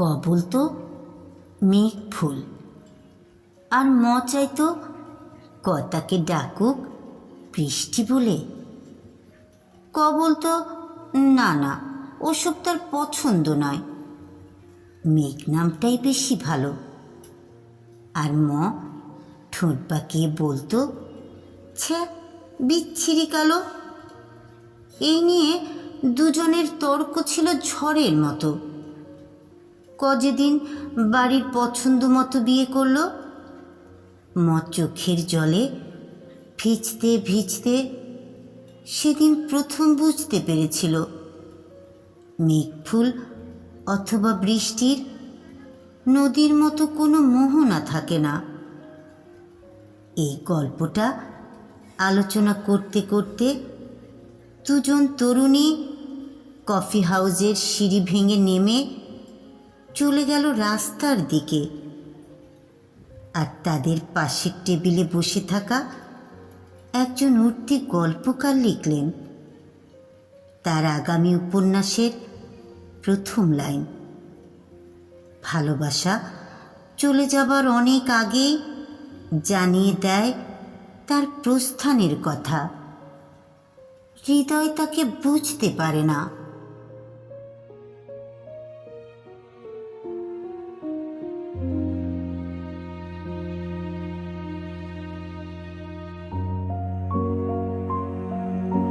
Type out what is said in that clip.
বলতো মেঘ ফুল। আর ম চাইতো ক তাকে ডাকুক বৃষ্টি বলে। ক বলতো না না, ওসব তার পছন্দ নয়। মেঘ নামটাই বেশি ভালো। আর ম ঠোঁট বাঁকিয়ে বলতো ছ্যা বিচ্ছিরি কালো। এই নিয়ে দুজনের তর্ক ছিল ঝড়ের মতো। ক যেদিন বাড়ির পছন্দ মতো বিয়ে করল? ম চোখের জলে ভিজতে ভিজতে সেদিন প্রথম বুঝতে পেরেছিল। মেঘফুল অথবা বৃষ্টির নদীর মতো কোনো মোহনা থাকে না। এই গল্পটা আলোচনা করতে করতে দুজন তরুণী কফি হাউজের সিঁড়ি ভেঙে নেমে চলে গেল রাস্তার দিকে। আর তাদের পাশের টেবিলে বসে থাকা একজন উঠতি গল্পকার লিখলেন, তার আগামী উপন্যাসের প্রথম লাইন, ভালোবাসা চলে যাবার অনেক আগেই জানিয়ে দেয় তার প্রস্থানের কথা। হৃদয় তাকে বুঝতে পারে না।